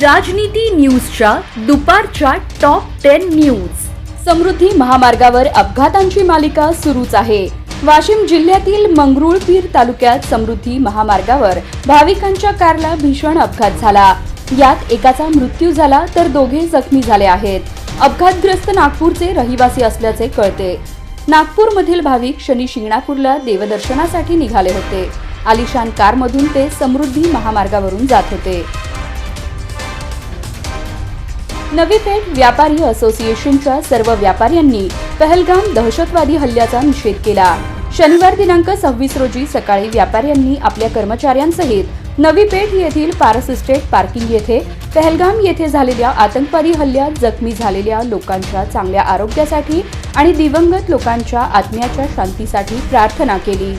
राजनीती न्यूजच्या दुपारच्या टॉप टेन न्यूज. समृद्धी महामार्गावर अपघातांची मालिका सुरूच आहे. वाशिम जिल्ह्यातील मंगरुळपीर तालुक्यात समृद्धी महामार्गावर भाविकांच्या कारला भीषण अपघात झाला. यात एकाचा मृत्यू झाला तर दोघे जखमी झाले आहेत. अपघातग्रस्त नागपूरचे रहिवासी असल्याचे कळते. नागपूरमधील भाविक शनी शिंगणापूरला देवदर्शनासाठी निघाले होते. आलिशान कारमधून ते समृद्धी महामार्गावरून जात होते. नवी पेठ व्यापारी असोसिएशनच्या सर्व व्यापाऱ्यांनी पहलगाम दहशतवादी हल्ल्याचा निषेध केला. शनिवार दिनांक सव्वीस रोजी सकाळी व्यापाऱ्यांनी आपल्या कर्मचाऱ्यांसहित नवी पेठ येथील पारस इस्टेट पार्किंग येथे पहलगाम येथे झालेल्या आतंकवादी हल्ल्यात जखमी झालेल्या लोकांच्या चांगल्या आरोग्यासाठी आणि दिवंगत लोकांच्या आत्म्याच्या शांतीसाठी प्रार्थना केली.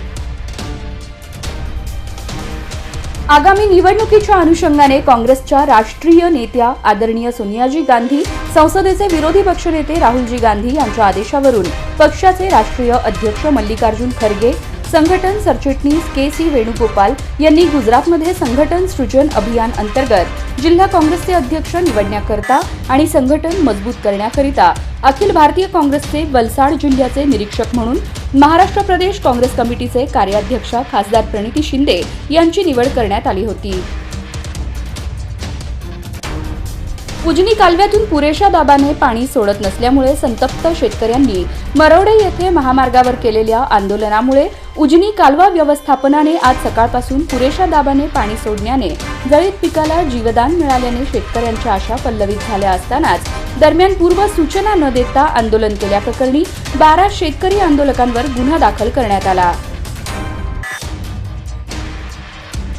आगामी निवडणुकीच्या अनुषंगाने काँग्रेसच्या राष्ट्रीय नेत्या आदरणीय सोनियाजी गांधी संसदेचे विरोधी पक्षनेते राहुलजी गांधी यांच्या आदेशावरून पक्षाचे राष्ट्रीय अध्यक्ष मल्लिकार्जुन खरगे संघटन सरचिटणीस के सी वेणुगोपाल यांनी गुजरातमध्ये संघटन सृजन अभियान अंतर्गत जिल्हा काँग्रेसचे अध्यक्ष निवडण्याकरता आणि संघटन मजबूत करण्याकरिता अखिल भारतीय काँग्रेसचे वलसाड जिल्ह्याचे निरीक्षक म्हणून महाराष्ट्र प्रदेश काँग्रेस कमिटीचे कार्याध्यक्षा खासदार प्रणिती शिंदे यांची निवड करण्यात आली होती. उजनी कालव्यातून पुरेशा दाबाने पाणी सोडत नसल्यामुळे संतप्त शेतकऱ्यांनी मरवडे येथे महामार्गावर केलेल्या आंदोलनामुळे उजनी कालवा व्यवस्थापनाने आज सकाळपासून पुरेशा दाबाने पाणी सोडण्याने जळीत पिकाला जीवदान मिळाल्याने शेतकऱ्यांच्या आशा पल्लवित झाल्या असतानाच दरम्यान पूर्व सूचना न देता आंदोलन केल्याप्रकरणी बारा शेतकरी आंदोलकांवर गुन्हा दाखल करण्यात आला.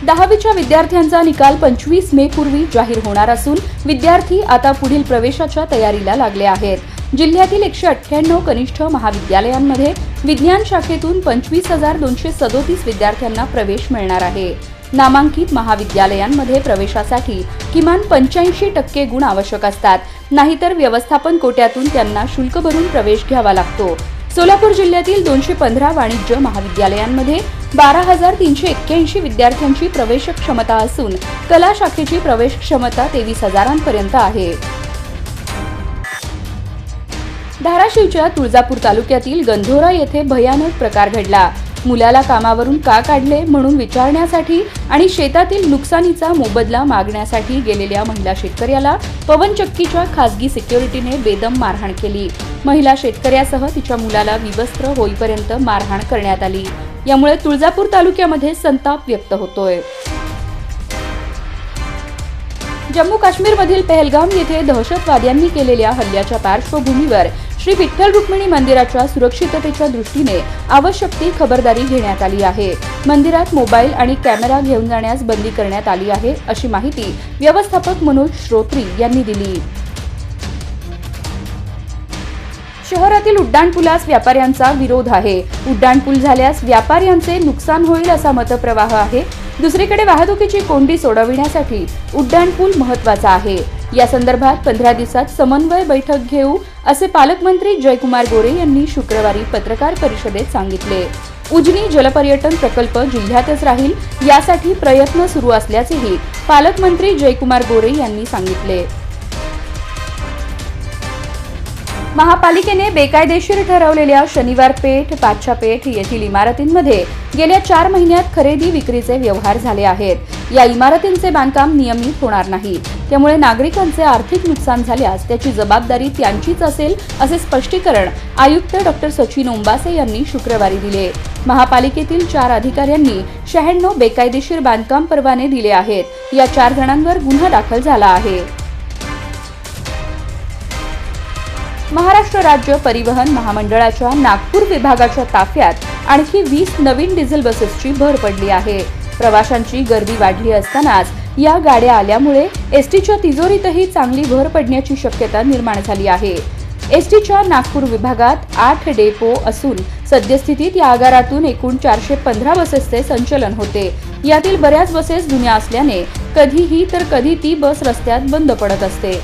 दहावीच्या विद्यार्थ्यांचा निकाल पंचवीस मे पूर्वी जाहीर होणार असून विद्यार्थी आता पुढील प्रवेशाच्या तयारीला लागले आहेत. जिल्ह्यातील एकशे अठ्ठ्याण्णव कनिष्ठ महाविद्यालयांमध्ये विज्ञान शाखेतून पंचवीस हजार दोनशे सदोतीस विद्यार्थ्यांना प्रवेश मिळणार आहे. नामांकित महाविद्यालयांमध्ये प्रवेशासाठी किमान पंच्याऐंशी टक्के गुण आवश्यक असतात. नाहीतर व्यवस्थापन कोट्यातून त्यांना शुल्क भरून प्रवेश घ्यावा लागतो. सोलापूर जिल्ह्यातील दोनशे पंधरा वाणिज्य महाविद्यालयांमध्ये बारा हजार तीनशे एक्क्याऐंशी विद्यार्थ्यांची प्रवेश क्षमता असून कला शाखेची प्रवेश क्षमता तेवीस हजारांपर्यंत आहे. धाराशिवच्या तुळजापूर तालुक्यातील गंधोरा येथे भयानक प्रकार घडला. मुलाला कामावरून का काढले म्हणून विचारण्यासाठी आणि शेतातील नुकसानीचा मोबदला मागण्यासाठी गेलेल्या महिला शेतकऱ्याला पवनचक्कीच्या खासगी सिक्युरिटीने बेदम मारहाण केली. महिला शेतकऱ्यासह तिच्या मुलाला विवस्त्र होईपर्यंत मारहाण करण्यात आली. यामुळे तुळजापूर तालुक्यामध्ये संताप व्यक्त होतोय. जम्मू काश्मीरमधील पहलगाम येथे दहशतवाद्यांनी केलेल्या हल्ल्याच्या पार्श्वभूमीवर श्री विठ्ठल रुक्मिणी मंदिराच्या सुरक्षिततेच्या दृष्टीने आवश्यक ती खबरदारी घेण्यात आली आहे. मंदिरात मोबाईल आणि कॅमेरा घेऊन जाण्यास बंदी करण्यात आली आहे अशी माहिती व्यवस्थापक मनोज श्रोत्री यांनी दिली. शहरातील उड्डाणपुलास व्यापाऱ्यांचा विरोध आहे. उड्डाणपूल झाल्यास व्यापाऱ्यांचे नुकसान होईल असा मतप्रवाह आहे. दुसरीकडे वाहतुकीची कोंडी सोडविण्यासाठी उड्डाणपूल महत्त्वाचा आहे. या संदर्भात पंधरा दिवसात समन्वय बैठक घेऊ असे पालकमंत्री जयकुमार गोरे यांनी शुक्रवारी पत्रकार परिषदेत सांगितले. उजनी जलपर्यटन प्रकल्प जिल्ह्यातच राहील यासाठी प्रयत्न सुरू असल्याचेही पालकमंत्री जयकुमार गोरे यांनी सांगितले. महापालिकेने बेकायदेशीर ठरवलेल्या शनिवार पेठ पाचशा पेठ येथील इमारतींमध्ये गेल्या चार महिन्यात खरेदी विक्रीचे व्यवहार झाले आहेत. या इमारतींचे बांधकाम नियमित होणार नाही. त्यामुळे नागरिकांचे आर्थिक नुकसान झाल्यास त्याची जबाबदारी त्यांचीच असेल असे स्पष्टीकरण आयुक्त डॉक्टर सचिन ओंबासे यांनी शुक्रवारी दिले. महापालिकेतील चार अधिकाऱ्यांनी शहाण्णव बेकायदेशीर बांधकाम परवाने दिले आहेत. या चार जणांवर गुन्हा दाखल झाला आहे. महाराष्ट्र राज्य परिवहन महामंडळाच्या नागपूर विभागाच्या ताफ्यात आणखी वीस नवीन डिझेल बसेसची भर पडली आहे. प्रवाशांची गर्दी वाढली असतानाच या गाड्या आल्यामुळे एसटीच्या तिजोरीतही चांगली भर पडण्याची शक्यता निर्माण झाली आहे. एसटीच्या नागपूर विभागात आठ डेपो असून सद्यस्थितीत या आगारातून एकूण चारशे पंधरा बसेसचे संचलन होते. यातील बऱ्याच बसेस जुन्या असल्याने कधीही तर कधी ती बस रस्त्यात बंद पडत असते.